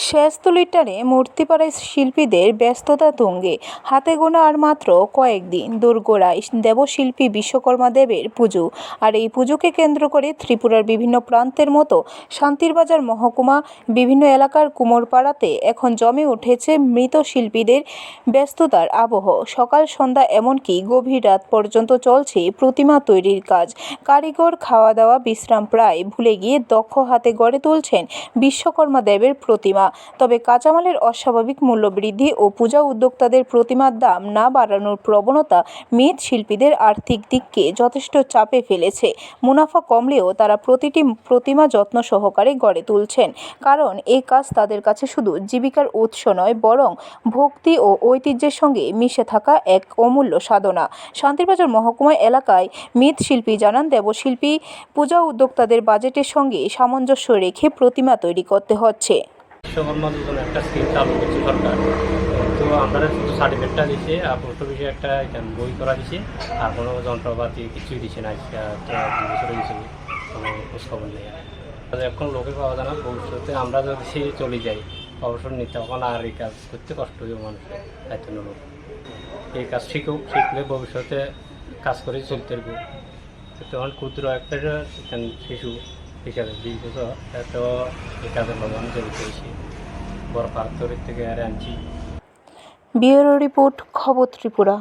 শেষতলির টানে মূর্তিপাড়ায় শিল্পীদের ব্যস্ততা তুঙ্গে। হাতে গোনা আর মাত্র কয়েকদিন দোরগোড়ায় দেবশিল্পী বিশ্বকর্মা দেবের পুজো। আর এই পুজোকে কেন্দ্র করে ত্রিপুরার বিভিন্ন প্রান্তের মতো শান্তিরবাজার মহকুমা, বিভিন্ন এলাকার কুমোরপাড়াতে এখন জমে উঠেছে মৃত শিল্পীদের ব্যস্ততার আবহ। সকাল, সন্ধ্যা এমনকি গভীর রাত পর্যন্ত চলছে প্রতিমা তৈরির কাজ। কারিগর খাওয়া দাওয়া বিশ্রাম প্রায় ভুলে গিয়ে দক্ষ হাতে গড়ে তুলছেন বিশ্বকর্মা দেবের প্রতিমা। তবে কাঁচামালের অস্বাভাবিক মূল্যবৃদ্ধি ও পূজা উদ্যোক্তাদের প্রতিমার দাম না বাড়ানোর প্রবণতা মৃৎ শিল্পীদের আর্থিক দিককে যথেষ্ট চাপে ফেলেছে। মুনাফা কমলেও তারা প্রতিটি প্রতিমা যত্ন সহকারে গড়ে তুলছেন। কারণ এই কাজ তাদের কাছে শুধু জীবিকার উৎস নয়, বরং ভক্তি ও ঐতিহ্যের সঙ্গে মিশে থাকা এক অমূল্য সাধনা। শান্তিরবাজার মহকুমা এলাকায় মৃৎশিল্পী জানান, দেবশিল্পী, পূজা উদ্যোক্তাদের বাজেটের সঙ্গে সামঞ্জস্য রেখে প্রতিমা তৈরি করতে হচ্ছে। একটা স্কিম চালু করছে তো আমরা সার্টিফিকেটটা আর পোস্ট অফিসে একটা বই করা আর কোনো যন্ত্রপাতি কিছুই না নেই। এখন লোকে পাওয়া যায় না, ভবিষ্যতে আমরা যদি সে চলে যাই, অবসর নিতে, তখন আর এই কাজ করতে কষ্ট হইব মানুষের তাই লোক এই কাজ শিখুক শিখলে ভবিষ্যতে কাজ করে চলতে পারব তখন ক্ষুদ্র একটা শিশু হিসাবে বিশ এত এই লগে আমি জড়িত হয়েছি বড় পার্থরের থেকে আর আনছি। বিউরো রিপোর্ট, খবর ত্রিপুরা।